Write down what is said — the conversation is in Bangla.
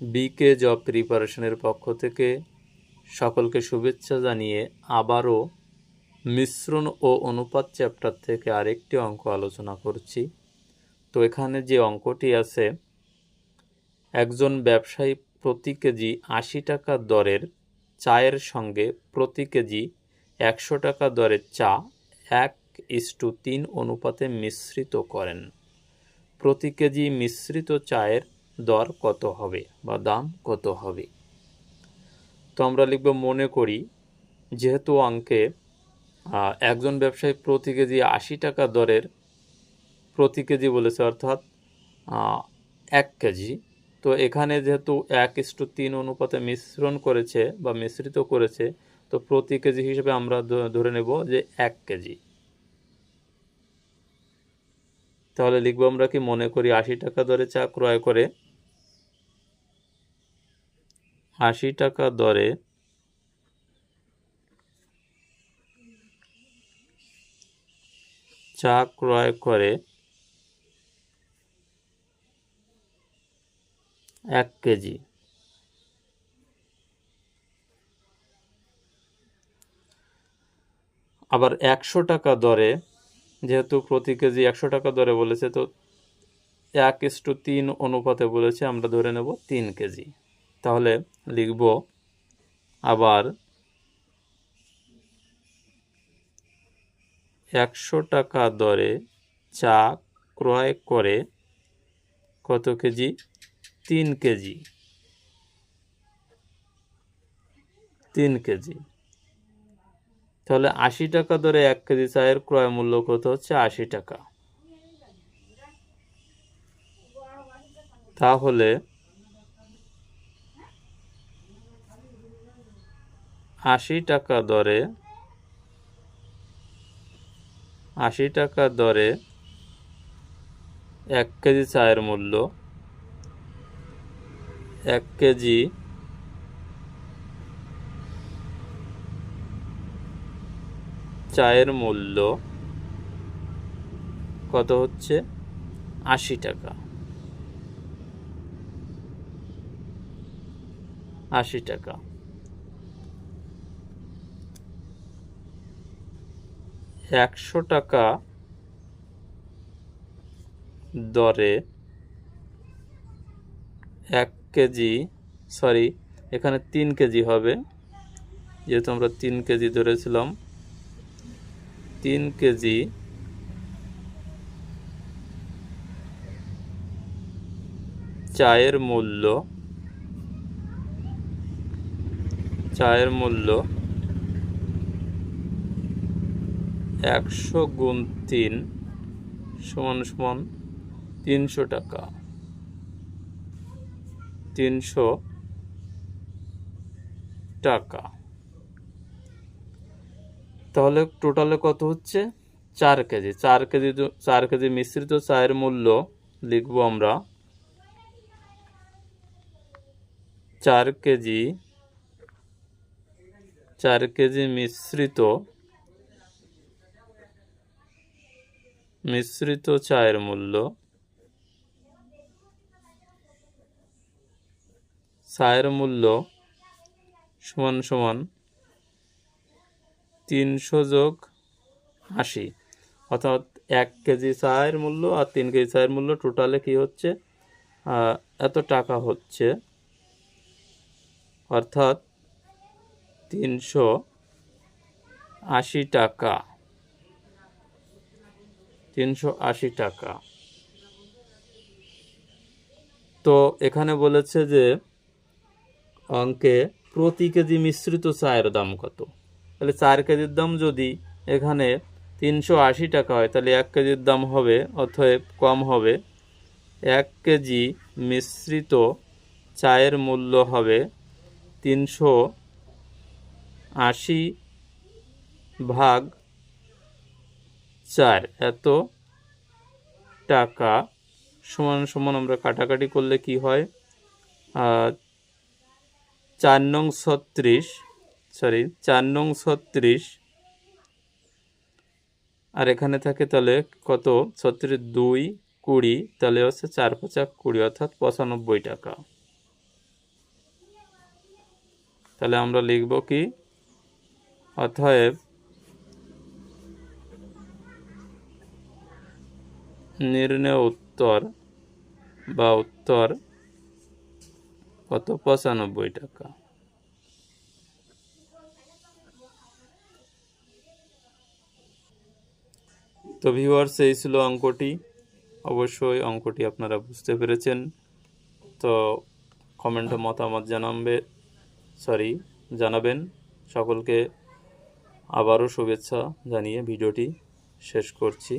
বিকে জব প্রিপারেশনের পক্ষ থেকে সকলকে শুভেচ্ছা জানিয়ে আবারও মিশ্রণ ও অনুপাত চ্যাপ্টার থেকে আরেকটি অঙ্ক আলোচনা করছি। তো এখানে যে অঙ্কটি আছে, একজন ব্যবসায়ী প্রতি কেজি আশি টাকা দরের চায়ের সঙ্গে প্রতি কেজি একশো টাকা দরের চা এক ইস্টু তিন অনুপাতে মিশ্রিত করেন। প্রতি কেজি মিশ্রিত চায়ের দর কত হবে বা দাম কত হবে? তো আমরা লিখব, মনে করি যেহেতু অঙ্কে একজন ব্যবসায়ী প্রতি কেজি আশি টাকা দরের প্রতি কেজি বলেছে, অর্থাৎ এক কেজি। তো এখানে যেহেতু এক ইস্টু তিন অনুপাতে মিশ্রণ করেছে বা মিশ্রিত করেছে, তো প্রতি কেজি হিসেবে আমরা ধরে নেব যে এক কেজি। তাহলে লিখব আমরা কি মনে করি আশি টাকা দরে চা ক্রয় করে আশি টাকা দরে চা ক্রয় করে এক কেজি। আবার একশো টাকা দরে, যেহেতু প্রতি কেজি একশো টাকা দরে বলেছে, তো এক ইস্টু তিন অনুপাতে বলেছে, আমরা ধরে নেব তিন কেজি। তাহলে লিখব আবার একশো টাকা দরে চা ক্রয় করে কত কেজি? তিন কেজি। তিন কেজি। তাহলে আশি টাকা দরে এক কেজি চায়ের ক্রয় মূল্য কত হচ্ছে? আশি টাকা। তাহলে আশি টাকা দরে, আশি টাকা দরে এক কেজি চায়ের মূল্য, এক কেজি চায়ের মূল্য কত হচ্ছে? আশি টাকা। আশি টাকা। একশো টাকা দরে এক কেজি সরি এখানে তিন কেজি হবে। যেহেতু আমরা তিন কেজি ধরেছিলাম, তিন কেজি চায়ের মূল্য চায়ের মূল্য একশো গুণ তিন সমান সমান তিনশো টাকা। তিনশো টাকা। তাহলে টোটালে কত হচ্ছে? চার কেজি। চার কেজি চার কেজি মিশ্রিত চায়ের মূল্য লিখব আমরা। চার কেজি চার কেজি মিশ্রিত মিশ্রিত চায়ের মূল্য চায়ের মূল্য সমান সমান তিনশো যোগ আশি। অর্থাৎ এক কেজি চায়ের মূল্য আর তিন কেজি চায়ের মূল্য টোটালে কি হচ্ছে? এত টাকা হচ্ছে। অর্থাৎ তিনশো আশি টাকা। তিনশো আশি টাকা। তো এখানে বলেছে যে, অঙ্কে প্রতি কেজি মিশ্রিত চায়ের দাম কত? তাহলে চার কেজির দাম যদি এখানে তিনশো আশি টাকা হয়, তাহলে এক কেজির দাম হবে, অতএব কম হবে। এক কেজি মিশ্রিত চায়ের মূল্য হবে তিনশো আশি ভাগ চার। এত টাকা সমান সমান আমরা কাটাকাটি করলে কি হয়? চার নং ছত্রিশ সরি চার নং ছত্রিশ, আর এখানে থাকে তাহলে কত? ছত্রিশ দুই কুড়ি, তাহলে হচ্ছে চার পঁচা কুড়ি, অর্থাৎ পঁচানব্বই টাকা। তাহলে আমরা লিখব কি? অতএব নির্ণয় উত্তর বা উত্তর কত? পঁচানব্বই টাকা। তো ভিউয়ার্স এই ছিল অঙ্কটি। অবশ্যই অঙ্কটি আপনারা বুঝতে পেরেছেন। তো কমেন্টে মতামত জানাবে সরি জানাবেন। সকলকে আবারও শুভেচ্ছা জানিয়ে ভিডিওটি শেষ করছি।